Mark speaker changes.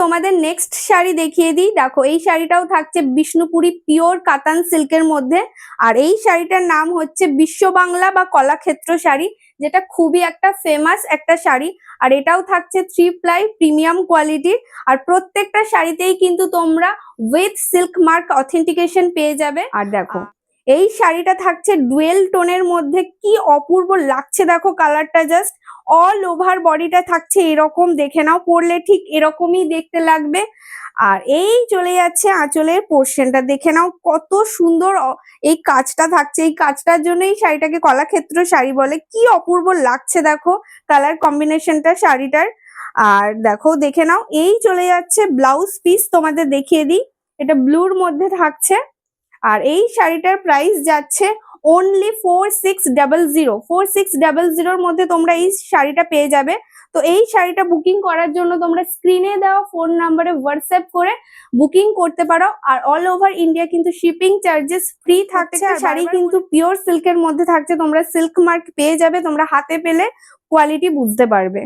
Speaker 1: তোমাদের নেক্সট শাড়ি দেখিয়ে দিই। দেখো, এই শাড়িটাও থাকছে বিষ্ণুপুরি পিওর কাতান সিল্কের মধ্যে। আর এই শাড়িটার নাম হচ্ছে বিশ্ব বাংলা বা কলাক্ষেত্র শাড়ি, যেটা খুবই একটা ফেমাস একটা শাড়ি। আর এটাও থাকছে থ্রি প্লাই প্রিমিয়াম কোয়ালিটির আর প্রত্যেকটা শাড়িতেই কিন্তু তোমরা উইথ সিল্ক মার্ক অথেন্টিকেশন পেয়ে যাবে। আর দেখো এই শাড়িটা থাকছে ডুয়েল টোনের মধ্যে। কি অপূর্ব লাগছে দেখো কালারটা জাস্ট অল ওভার বডিটা থাকছে এরকম দেখে নাও, পরলে ঠিক এরকমই দেখতে লাগবে। আর এই চলে যাচ্ছে আঁচলের পোর্শনটা দেখে নাও কত সুন্দর এই কাজটা থাকছে। এই কাজটার জন্যই শাড়িটাকে কলাক্ষেত্র শাড়ি বলে। কি অপূর্ব লাগছে দেখো কালার কম্বিনেশনটা শাড়িটার। আর দেখো, দেখে নাও, এই চলে যাচ্ছে ব্লাউজ পিস তোমাদের দেখিয়ে দিই। এটা ব্লুর মধ্যে থাকছে। আর এই শাড়িটার প্রাইস যাচ্ছে only four six double zero four six double জিরোর মধ্যে তোমরা এই শাড়িটা পেয়ে যাবে। তো এই শাড়িটা বুকিং করার জন্য তোমরা স্ক্রিনে দেওয়া ফোন নাম্বারে হোয়াটসঅ্যাপ করে বুকিং করতে পারো। আর অল ওভার ইন্ডিয়া কিন্তু শিপিং চার্জেস ফ্রি থাকছে। আর শাড়ি কিন্তু পিওর সিল্কের মধ্যে থাকছে। তোমরা সিল্ক মার্ক পেয়ে যাবে। তোমরা হাতে পেলে কোয়ালিটি বুঝতে পারবে।